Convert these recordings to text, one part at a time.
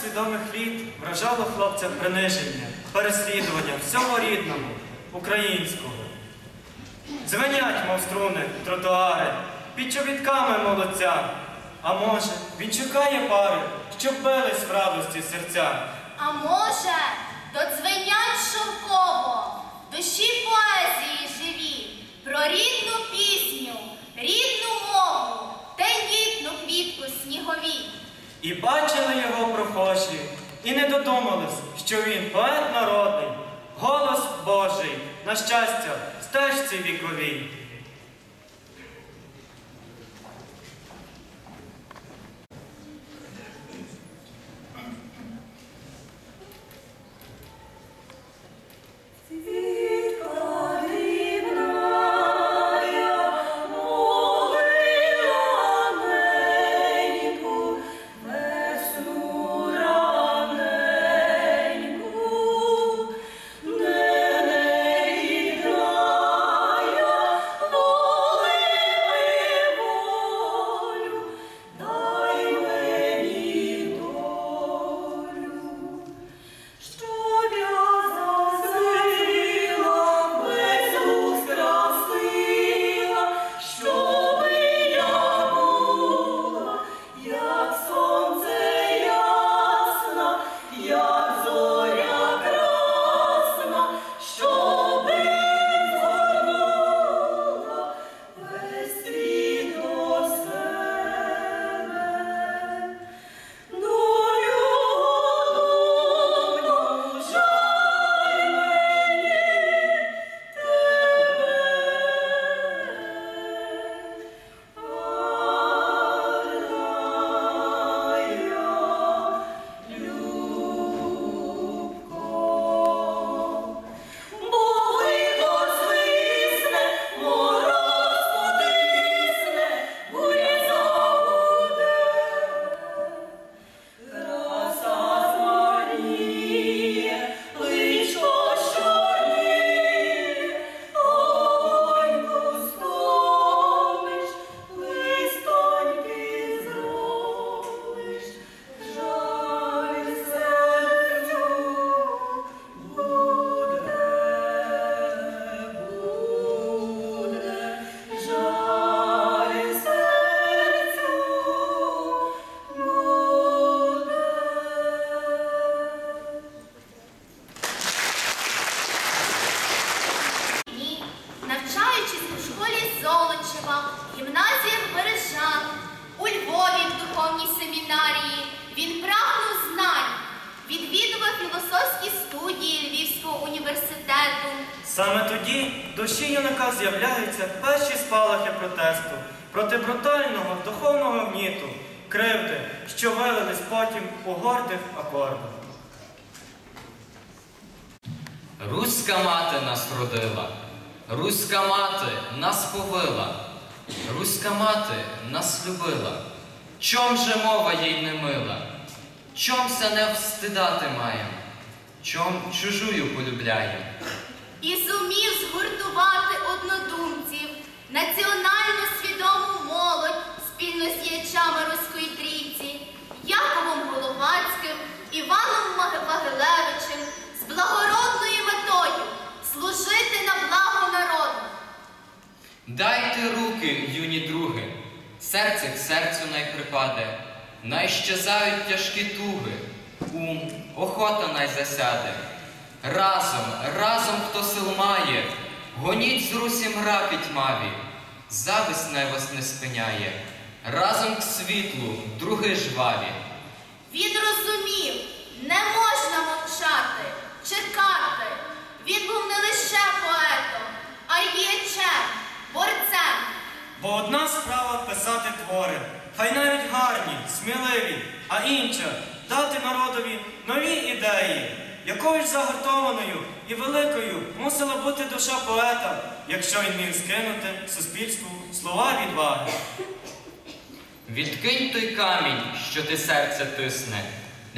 свідомих літ вражало хлопця приниження, переслідування всього рідного, українського. Дзвенять, мов струни, тротуари, під чобітками молодця. А може, він шукає пари, щоб бились в радості серця. А може, додзвенять шовково, душі поезії живі, про рідну пісню, рідну мову, тендітну квітку снігові. І бачили його прохожі, і не додумались, що він поет народний, голос Божий, на щастя, стежці віковій. Душі юнака з'являються перші спалахи протесту проти брутального духовного гніту, кривди, що вилились потім у гордих акордах. Руська мати нас родила, Руська мати нас повила, Руська мати нас любила. Чом же мова їй не мила? Чом се не встидати маєм? Чом чужую полюбляєм? І зумів згуртувати однодумців, національно свідому молодь спільно з діячами Руської трійці, Яковом Головацьким, Іваном Вагилевичем з благородною метою служити на благо народу. Дайте руки, юні други, серце к серцю най припаде, най щезають тяжкі туги, ум, охота най засяде. Разом, разом, хто сил має, гоніть з русі мраки тьмаві, зависть най вас не спиняє, разом к світлу, други жваві. Він розумів, не можна мовчати, чекати. Він був не лише поетом, а й діячем, борцем. Бо одна справа писати твори, хай навіть гарні, сміливі, а інша дати народові нові ідеї. Якою ж загартованою і великою мусила бути душа поета, якщо він міг скинути суспільству слова відваги. Відкинь той камінь, що ти серце тисне,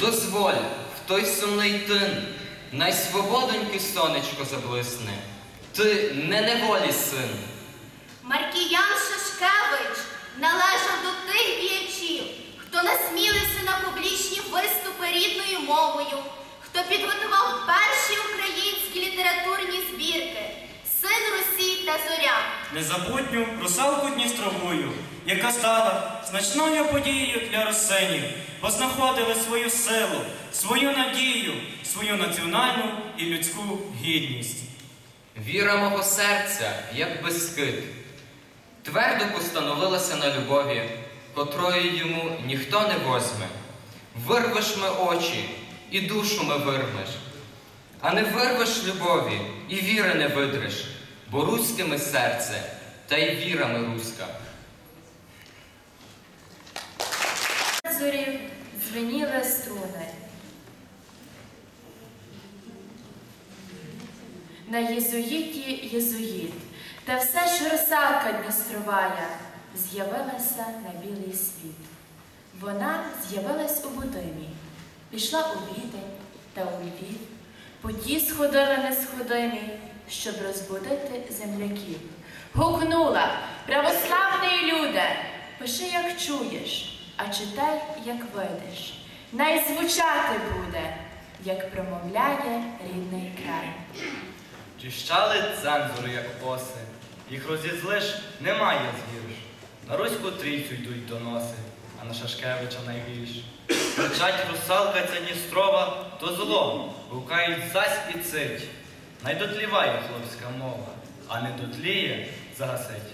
дозволь в той сумний тин, най свободоньки сонечко заблисне. Ти не неволі син. Маркіян Шишкевич належав до тих діячів, хто насмілився на публічні виступи рідною мовою, хто підготував перші українські літературні збірки Син Русі та Зоря. Незабутню русалку Дністровую, яка стала значною подією для росинів, бо знаходили свою силу, свою надію, свою національну і людську гідність. Віра мого серця, як безкид, твердо постановилася на любові, котрої йому ніхто не возьме. Вирвеш ми очі, і душу ми вирвеш, а не вирвеш любові, і віри не видреш, бо руськими серце, та й віра ми руська. зорів дзвеніли струни. На єзуїті єзуїт, та все ж русалка Дністровая з'явилася на білий світ. Вона з'явилась у Будимі, пішла у Відень та у Львів, сходили несходимі, щоб розбудити земляків. Гукнула, православний люде, пиши, як чуєш, а читай, як видиш. Най звучати буде, як промовляє рідний край. Чищали цензури, як оси, їх розізлиш, немає згірш. На Руську трійцю йдуть доноси, на Шашкевича найбільш. Кричать русалка ця Дністрова, то зло, гукають зась і цить. Найдотліває хлопська мова, а не дотліє загасить.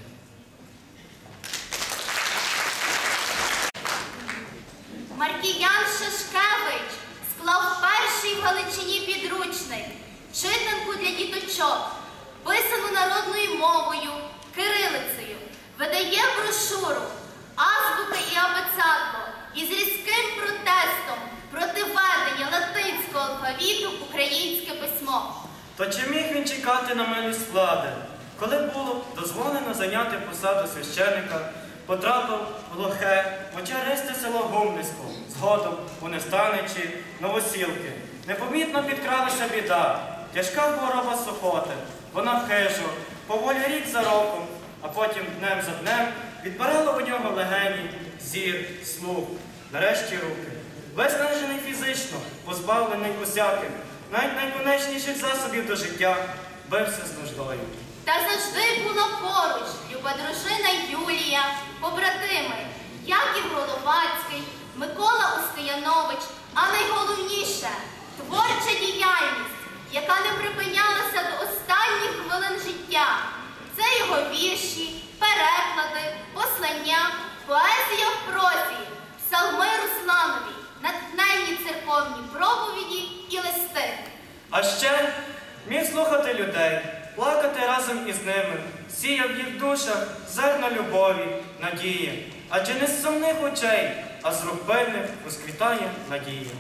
Маркіян Шашкевич склав перший в Галичині підручник, читанку для діточок, писану народною мовою, кирилицею, видає брошуру, То чи міг він чекати на милість влади, коли було дозволено зайняти посаду священика, потрапив в глухе, очеристе село Гумнисько, згодом у Нестаничі, Новосілки. Непомітно підкралася біда, тяжка хвороба сухоти. Вона хижо, поволі рік за роком, а потім днем за днем відбирала у нього легені, зір, слух, нарешті руки. Виснажений фізично, позбавлений усяких, навіть найконечніших засобів до життя, бився з нуждою. Та завжди була поруч люба дружина Юлія, побратими Яків Головацький, Микола Устиянович, а найголовніше творча діяльність, яка не припинялася до останніх хвилин життя. Це його вірші, переклади, послання, поезія в А ще міг слухати людей, плакати разом із ними, сіяв їх душах зерна любові, надії. Адже не з сумних очей, а з рук пильних розквітає надія.